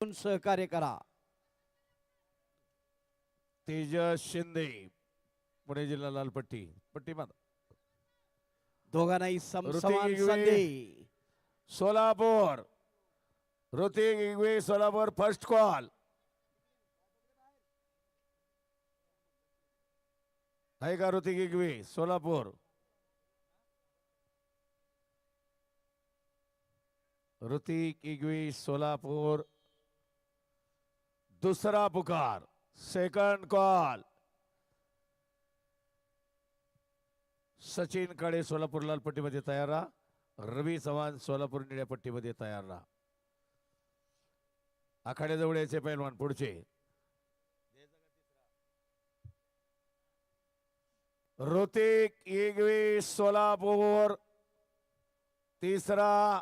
सहकार्य करा. तेजस शिंदे पुणे जिल्हा लालपट्टी पट्टी दोघांनाही संधी. सोलापूर. ऋतिक इंगवे सोलापूर फर्स्ट कॉल आहे का ऋतिक इंगवे सोलापूर? ऋतिक इंगवे सोलापूर. दुसरा पुकार. सेकंड कॉल सचिन काळे सोलापूर लाल पट्टीमध्ये तयार राहा. रवी चव्हाण सोलापूर निळ्या पट्टीमध्ये तयार राहा. आखाड्याजवळ यायचे पैलवान पुढचे. ऋतिक एकवीस सोलापूर. तिसरा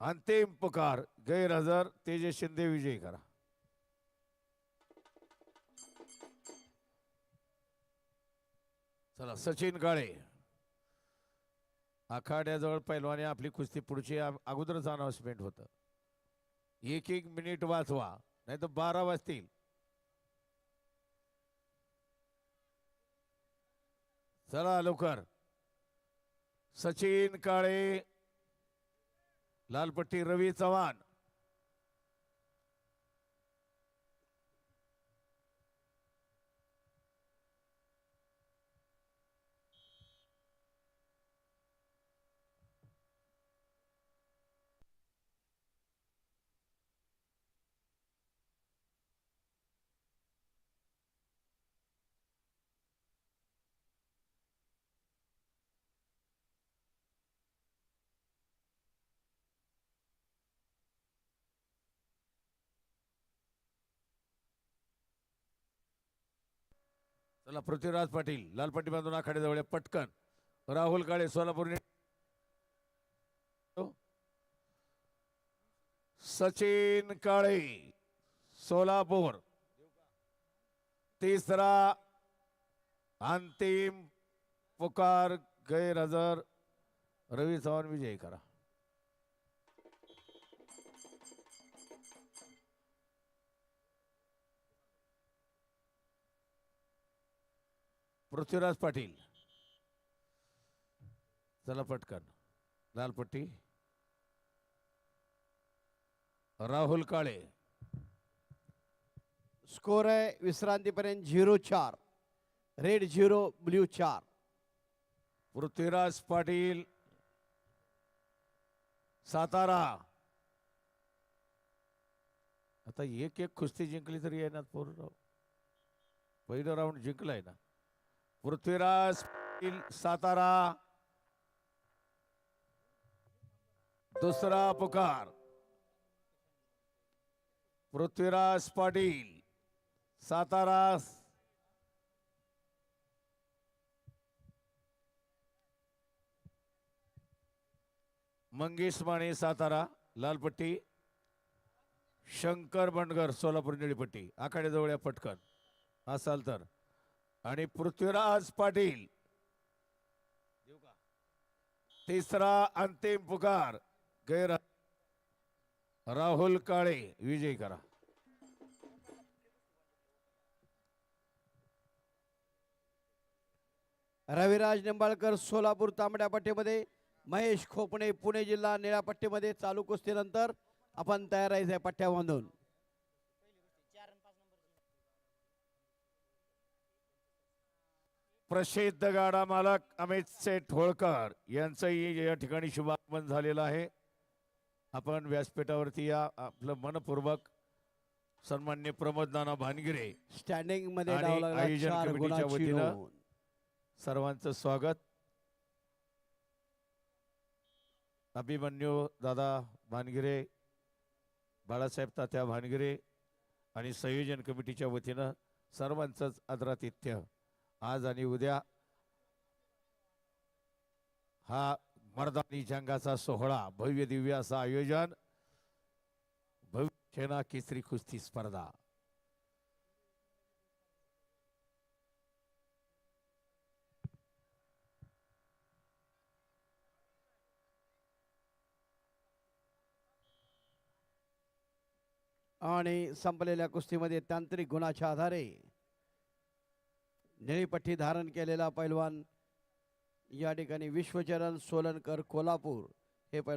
अंतिम पुकार गैरहजर तेजस शिंदे विजयी करा. चला. सचिन काळे. आखाड्याजवळ पैलवाने आपली कुस्ती पुढची अगोदरच अनाउन्समेंट होतं. एक एक मिनिट वाचवा नाही तर बारा वाजतील. चला लवकर. सचिन काळे लालपट्टी रवी चव्हाण. चला पृथ्वीराज पाटील लालपट्टी बांधून आखाड्याजवळ पटकन. राहुल काळे सोलापूर सचिन काळे सोलापूर. तिसरा अंतिम पुकार गैरहजर. रवी चव्हाण विजयी करा. पृथ्वीराज पाटील. चला पटकन. लालपट्टी. राहुल काळे. स्कोर आहे विश्रांतीपर्यंत झिरो चार. रेड झिरो ब्ल्यू चार. पृथ्वीराज पाटील. सातारा. आता एक एक कुस्ती जिंकली तरी येणार पूर्ण पहिलं राऊंड जिंकलाय ना. पृथ्वीराज सातारा. दुसरा पुकार. पृथ्वीराज पाटील सातारा. मंगेश माने सातारा लालपट्टी. शंकर बंडगर सोलापूर निळीपट्टी. आखाड्याजवळ या पटकन. असाल तर. आणि पृथ्वीराज पाटील. तिसरा अंतिम पुकार गैर राहुल काळे विजय करा. रविराज निंबाळकर सोलापूर तांबड्या पट्टीमध्ये महेश खोपणे पुणे जिल्हा निळ्या पट्टीमध्ये चालू कुस्तीनंतर आपण तयार आहे पट्ट्या बांधून प्रसिद्ध गाडा मालक अमित सेठ होळकर यांचंही या ठिकाणी शुभागमन झालेलं आहे आपण व्यासपीठावरती या आपलं मनपूर्वक सन्मान्य प्रमोद नाना भानगिरे स्टँडिंगमध्ये आणि आयोजन कमिटीच्या वतीनं. सर्वांचं स्वागत अभिमन्यू दादा भानगिरे बाळासाहेब तात्या भानगिरे आणि संयोजन कमिटीच्या वतीनं सर्वांचंच आदरातिथ्य आज आणि उद्या हा मर्दानी जंगाचा सोहळा भव्य दिव्य असं आयोजन भव्य सेना केसरी कुस्ती स्पर्धा. आणि संपलेल्या कुस्तीमध्ये तांत्रिक गुणाच्या आधारे निळीपट्टी धारण केलेला पैलवान या ठिकाणी विश्वचरण सोलनकर कोल्हापूर हे पैल